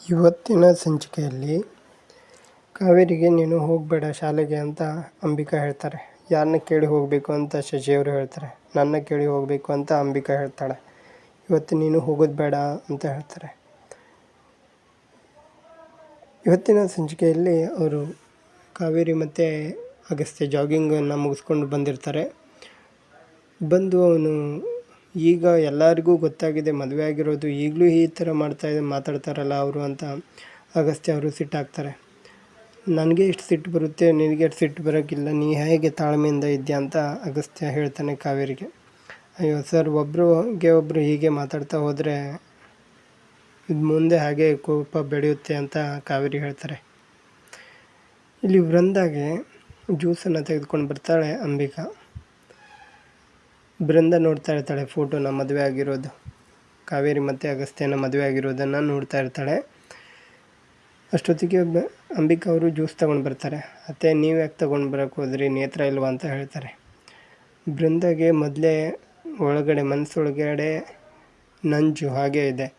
ಇವತ್ತಿನ ಸಂಚಿಕೆಯಲ್ಲಿ ಕಾವೇರಿಗೆ ನೀನು ಹೋಗಬೇಡ ಶಾಲೆಗೆ ಅಂತ ಅಂಬಿಕಾ ಹೇಳ್ತಾರೆ. ಯಾರನ್ನ ಕೇಳಿ ಹೋಗಬೇಕು ಅಂತ ಶಶಿಯವರು ಹೇಳ್ತಾರೆ. ನನ್ನ ಕೇಳಿ ಹೋಗಬೇಕು ಅಂತ ಅಂಬಿಕಾ ಹೇಳ್ತಾಳೆ. ಇವತ್ತು ನೀನು ಹೋಗೋದು ಬೇಡ ಅಂತ ಹೇಳ್ತಾರೆ. ಇವತ್ತಿನ ಸಂಚಿಕೆಯಲ್ಲಿ ಅವರು ಕಾವೇರಿ ಮತ್ತು ಅಗಸ್ತ್ಯ ಜಾಗಿಂಗನ್ನು ಮುಗಿಸ್ಕೊಂಡು ಬಂದಿರ್ತಾರೆ. ಬಂದು ಅವನು ಈಗ ಎಲ್ಲರಿಗೂ ಗೊತ್ತಾಗಿದೆ, ಮದುವೆ ಆಗಿರೋದು ಈಗಲೂ ಈ ಥರ ಮಾಡ್ತಾ ಮಾತಾಡ್ತಾರಲ್ಲ ಅವರು ಅಂತ ಅಗಸ್ತ್ಯ ಅವರು ಸಿಟ್ಟಾಗ್ತಾರೆ ನನಗೆ ಎಷ್ಟು ಸಿಟ್ಟು ಬರುತ್ತೆ, ನಿನಗೆ ಎಷ್ಟು ಸಿಟ್ಟು ಬರೋಕ್ಕಿಲ್ಲ, ನೀ ಹೇಗೆ ತಾಳ್ಮೆಯಿಂದ ಇದೆಯಾ ಅಂತ ಅಗಸ್ತ್ಯ ಹೇಳ್ತಾನೆ ಕಾವೇರಿಗೆ. ಅಯ್ಯೋ ಸರ್ ಒಬ್ರಿಗೆ ಒಬ್ಬರು ಹೀಗೆ ಮಾತಾಡ್ತಾ ಹೋದರೆ ಇದು ಮುಂದೆ ಹಾಗೆ ಕೋಪ ಬೆಳೆಯುತ್ತೆ ಅಂತ ಕಾವೇರಿ ಹೇಳ್ತಾರೆ. ಇಲ್ಲಿ ವೃಂದಾಗೆ ಜ್ಯೂಸನ್ನು ತೆಗೆದುಕೊಂಡು ಬರ್ತಾಳೆ ಅಂಬಿಕಾ. ಬೃಂದ ನೋಡ್ತಾ ಇರ್ತಾಳೆ ಫೋಟೋನ ಮದುವೆ ಆಗಿರೋದು. ಕಾವೇರಿ ಮತ್ತು ಅಗಸ್ತ್ಯನ ಮದುವೆ ಆಗಿರೋದನ್ನು ನೋಡ್ತಾ ಇರ್ತಾಳೆ. ಅಷ್ಟೊತ್ತಿಗೆ ಅಂಬಿಕಾ ಅವರು ಜ್ಯೂಸ್ ತೊಗೊಂಡು ಬರ್ತಾರೆ. ಅತ್ತೆ, ನೀವು ಯಾಕೆ ತೊಗೊಂಡು ಬರೋಕ್ಕೆ ಹೋದ್ರಿ? ನೇತ್ರ ಇಲ್ವಾ ಅಂತ ಹೇಳ್ತಾರೆ. ಬೃಂದಗೆ ಮೊದಲೇ ಒಳಗಡೆ ಮನಸ್ಸೊಳಗಡೆ ನಂಜು ಹಾಗೇ ಇದೆ.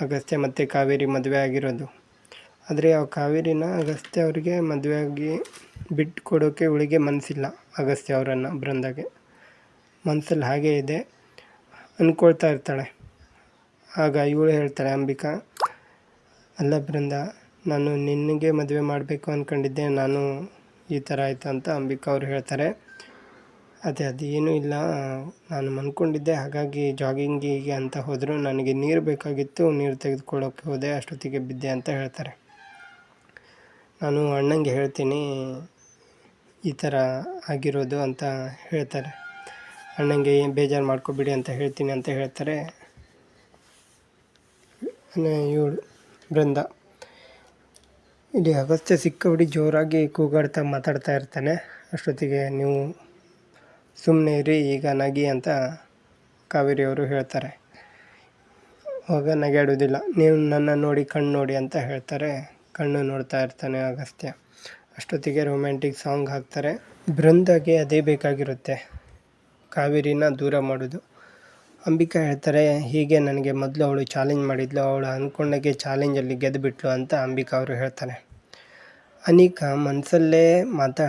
ಅಗಸ್ತ್ಯ ಮತ್ತು ಕಾವೇರಿ ಮದುವೆ ಆಗಿರೋದು. ಆದರೆ ಆ ಕಾವೇರಿನ ಅಗಸ್ತ್ಯ ಅವರಿಗೆ ಮದುವೆಯಾಗಿ ಬಿಟ್ಟು ಕೊಡೋಕ್ಕೆ ಇವಳಿಗೆ ಮನಸ್ಸಿಲ್ಲ ಅಗಸ್ತ್ಯ ಅವರನ್ನು, ಬೃಂದಾಗೆ. ಮನಸ್ಸಲ್ಲಿ ಹಾಗೇ ಇದೆ. ಅಂದ್ಕೊಳ್ತಾ ಇರ್ತಾಳೆ. ಆಗ ಇವಳು ಹೇಳ್ತಾಳೆ, ಅಂಬಿಕಾ ಅಲ್ಲ ಬೃಂದ ನಾನು ನಿನಗೆ ಮದುವೆ ಮಾಡಬೇಕು ಅಂದ್ಕೊಂಡಿದ್ದೆ ನಾನು ಈ ಥರ ಆಯಿತು ಅಂತ ಅಂಬಿಕಾ ಅವರು ಹೇಳ್ತಾರೆ. ಅದೇ ಅದೇನೂ ಇಲ್ಲ. ನಾನು ಅಂದ್ಕೊಂಡಿದ್ದೆ ಹಾಗಾಗಿ ಜಾಗಿಂಗಿಗೆ ಅಂತ ಹೋದರು. ನನಗೆ ನೀರು ಬೇಕಾಗಿತ್ತು, ನೀರು ತೆಗೆದುಕೊಳ್ಳೋಕ್ಕೆ ಹೋದೆ, ಅಷ್ಟೊತ್ತಿಗೆ ಬಿದ್ದೆ ಅಂತ ಹೇಳ್ತಾರೆ. ನಾನು ಅಣ್ಣಂಗೆ ಹೇಳ್ತೀನಿ, ಈ ಥರ ಆಗಿರೋದು ಅಂತ ಹೇಳ್ತಾರೆ. ಅಣ್ಣಂಗೆ ಏನು ಬೇಜಾರು ಮಾಡ್ಕೊಬೇಡಿ ಅಂತ ಹೇಳ್ತೀನಿ ಅಂತ ಹೇಳ್ತಾರೆ. ಇವಳು ಬೃಂದ ಇಲ್ಲಿ ಅಗಸ್ತ್ಯ ಸಿಕ್ಕಬಿಡಿ ಜೋರಾಗಿ ಕೂಗಾಡ್ತಾ ಮಾತಾಡ್ತಾ ಇರ್ತಾನೆ. ಅಷ್ಟೊತ್ತಿಗೆ ನೀವು ಸುಮ್ಮನೆ ಇರಿ, ಈಗ ನಗಿ ಅಂತ ಕಾವೇರಿ ಅವರು ಹೇಳ್ತಾರೆ. ಆಗ ನಗಾಡೋದಿಲ್ಲ ನೀವು ನನ್ನ ನೋಡಿ, ಕಣ್ಣು ನೋಡಿ ಅಂತ ಹೇಳ್ತಾರೆ. ಕಣ್ಣು ನೋಡ್ತಾ ಇರ್ತಾನೆ ಅಗಸ್ತ್ಯ. ಅಷ್ಟೊತ್ತಿಗೆ ರೊಮ್ಯಾಂಟಿಕ್ ಸಾಂಗ್ ಹಾಕ್ತಾರೆ. ಬೃಂದಾಗೆ ಅದೇ ಬೇಕಾಗಿರುತ್ತೆ. ಕಾವೇರಿನ ದೂರ ಮಾಡೋದು. ಅಂಬಿಕಾ ಹೇಳ್ತಾರೆ, ಹೀಗೆ ನನಗೆ ಮೊದಲು ಅವಳು ಚಾಲೆಂಜ್ ಮಾಡಿದ್ಲು, ಅವಳು ಅಂದ್ಕೊಂಡಾಗೆ ಚಾಲೆಂಜಲ್ಲಿ ಗೆದ್ದುಬಿಟ್ಲು ಅಂತ ಅಂಬಿಕಾ ಅವರು ಹೇಳ್ತಾರೆ. ಅನಿಕಾ ಮನಸ್ಸಲ್ಲೇ ಮಾತಾ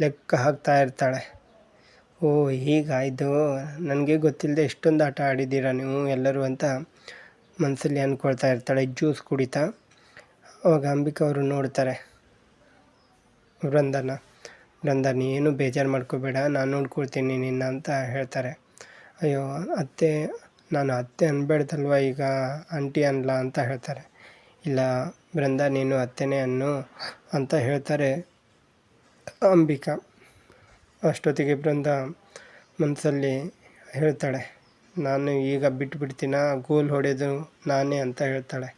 ಲೆಕ್ಕ ಹಾಕ್ತಾ ಇರ್ತಾಳೆ. ಓ, ಹೀಗಾಯಿತು. ನನಗೆ ಗೊತ್ತಿಲ್ಲದೆ ಎಷ್ಟೊಂದು ಆಟ ಆಡಿದ್ದೀರಾ ನೀವು ಎಲ್ಲರೂ ಅಂತ ಮನಸ್ಸಲ್ಲಿ ಅಂದ್ಕೊಳ್ತಾ ಇರ್ತಾಳೆ. ಜ್ಯೂಸ್ ಕುಡಿತಾ ಅವಾಗ ಅಂಬಿಕಾ ಅವರು ನೋಡ್ತಾರೆ ವೃಂದನ. ನಂದ ನೀನು ಬೇಜಾರು ಮಾಡ್ಕೋಬೇಡ, ನಾನು ನೋಡ್ಕೊಳ್ತೀನಿ ನಿನ್ನ ಅಂತ ಹೇಳ್ತಾರೆ. ಅಯ್ಯೋ, ಅತ್ತೆ, ನಾನು ಅತ್ತೆ ಅನ್ಬೇಡ್ದಲ್ವ ಈಗ? ಆಂಟಿ ಅನ್ಲ ಅಂತ ಹೇಳ್ತಾರೆ. ಇಲ್ಲ ಬೃಂದ ನೀನು ಅತ್ತೆನೇ ಅನ್ನು ಅಂತ ಹೇಳ್ತಾರೆ ಅಂಬಿಕಾ. ಅಷ್ಟೊತ್ತಿಗೆ ಬೃಂದ ಮನಸ್ಸಲ್ಲಿ ಹೇಳ್ತಾಳೆ, ನಾನು ಈಗ ಬಿಟ್ಬಿಡ್ತೀನ? ಗೋಲ್ ಹೊಡೆದು ನಾನೇ ಅಂತ ಹೇಳ್ತಾಳೆ.